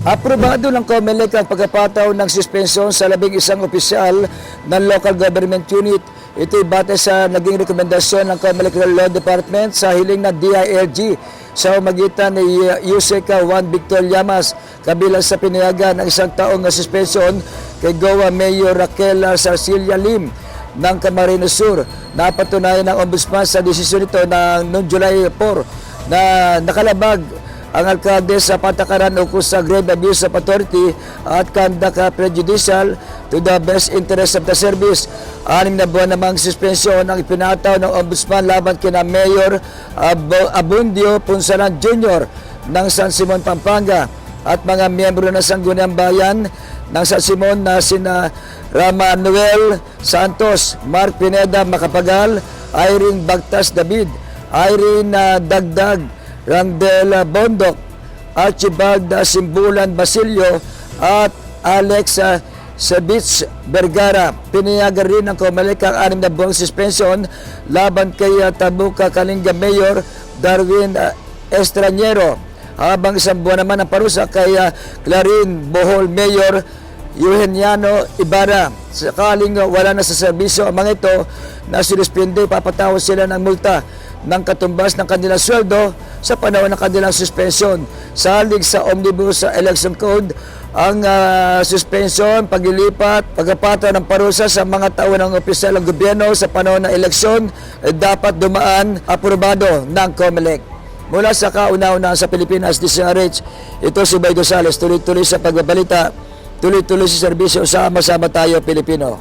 Aprobado ng COMELEC ang pagkapataw ng suspensyon sa labing isang opisyal ng local government unit. Ito'y bate sa naging rekomendasyon ng COMELEC Law Department sa hiling ng DILG sa umagitan ni Yuseka Juan Victor Llamas kabilang sa pinayagan ng isang taong suspensyon kay Goa Mayor Raquel Sarcilia Lim ng Camarines Sur. Napatunayan ng ombudsman sa desisyon nito na noong July 4 na nakalabag ang alkalde sa patakaran ukol sa grave abuse of authority at conduct prejudicial to the best interest of the service. Anim na buwan namang suspensyon ang ipinataw ng ombudsman laban kina Mayor Ab- Abundio Punsalan Jr. ng San Simon, Pampanga at mga miyembro ng Sangguniang Bayan ng San Simon na sina Rama Noel Santos, Mark Pineda Macapagal, Irene Bagtas David, Irene uh, Dagdag, Rangdel Bondok, Archibald Simbulan Basilio at Alex uh, Sabits Vergara. Pinayagan rin ng Comelec ang anim na buwang suspension laban kay uh, Tabuca Kalinga Mayor Darwin uh, Estranyero. Habang isang buwan naman ang parusa kay uh, Clarin Bohol Mayor Eugeniano Ibarra. Sakaling wala na sa serbisyo ang mga ito na sinuspinde, papatawad sila ng multa ng katumbas ng kanilang sweldo sa panahon ng kanilang suspensyon. Salig sa Omnibus sa Election Code, ang uh, suspension, paglilipat, pagkapata ng parusa sa mga taon ng opisyal ng gobyerno sa panahon ng eleksyon eh, dapat dumaan aprobado ng COMELEC. Mula sa kauna-unahan sa Pilipinas, DCRH, ito si Bay Gonzales, tuloy-tuloy sa pagbabalita, tuloy-tuloy sa serbisyo, sama-sama tayo Pilipino.